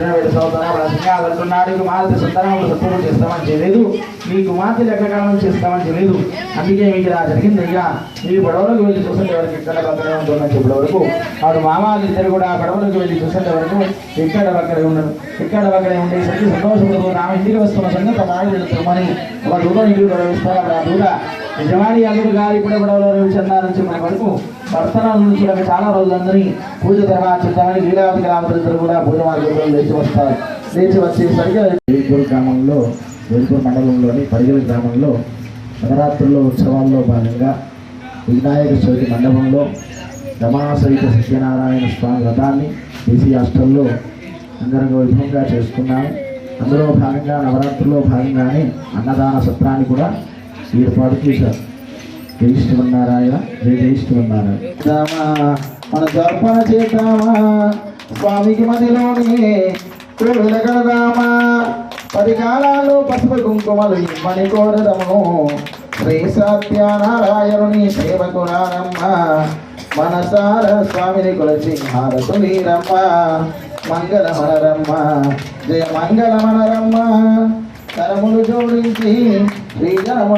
నీకు మాత సంతానం సత్వం చేస్తామని చేయలేదు నీకు మాత లెక్కకాలం చేస్తామని చేయలేదు అందుకే మీకు ఇలా జరిగింది అయ్యా నీ పడవలకు వెళ్ళి చూసండి వరకు ఇక్కడ పక్కనే ఉంటుందని చెప్పిన వరకు ఆడు మామాలు ఇద్దరు కూడా పడవలకు వెళ్ళి చూసండి వరకు ఇక్కడ అక్కడే ఉండరు ఇక్కడ అక్కడే ఉండేసరికి సంతోషపడుతూ నా ఇంటికి వస్తున్న సంగతి మాడి తెలుసుకోమని ఒక దూరం ఇంటికి ప్రవేశిస్తారు ఆ దూర యజమాని అల్లుడు గారు ఇప్పుడే పడవలో నుంచి చెప్పిన వరకు భర్తనాల నుంచి చాలా రోజులందరినీ పూజ తర్వాత చిత్తాన్ని లీలావతి గ్రామస్తులు కూడా పూజ మార్గంలో లేచి వస్తారు. లేచి వచ్చేసరికి వేల్పూర్ గ్రామంలో వేల్పూర్ మండలంలోని పరిగల గ్రామంలో నవరాత్రుల్లో ఉత్సవాల్లో భాగంగా వినాయక చవితి మండపంలో రమాసహిత సత్యనారాయణ స్వామి వ్రతాన్ని బీసీ హాస్టల్లో అంగరంగ వైభవంగా చేసుకున్నాము. అందులో భాగంగా నవరాత్రుల్లో భాగంగానే అన్నదాన సత్రాన్ని కూడా ఏర్పాటు చేశారు. జై శ్రీమన్నారాయణ జై జై శ్రీమన్నారాయణ మన తర్పణ చేద్దామా? స్వామికి మదిలోని కడదామా? పది కాలాలు పసుపు కుంకుమలు ఇమ్మని కోరదము. శ్రీ సత్యనారాయణుని సేవకు రానమ్మ మనసార స్వామిని కొలసి హారసు వీరమ్మ. మంగళ మనరమ్మ. జయ మంగళమనరమ్మ తరములు జోడించి శ్రీజనము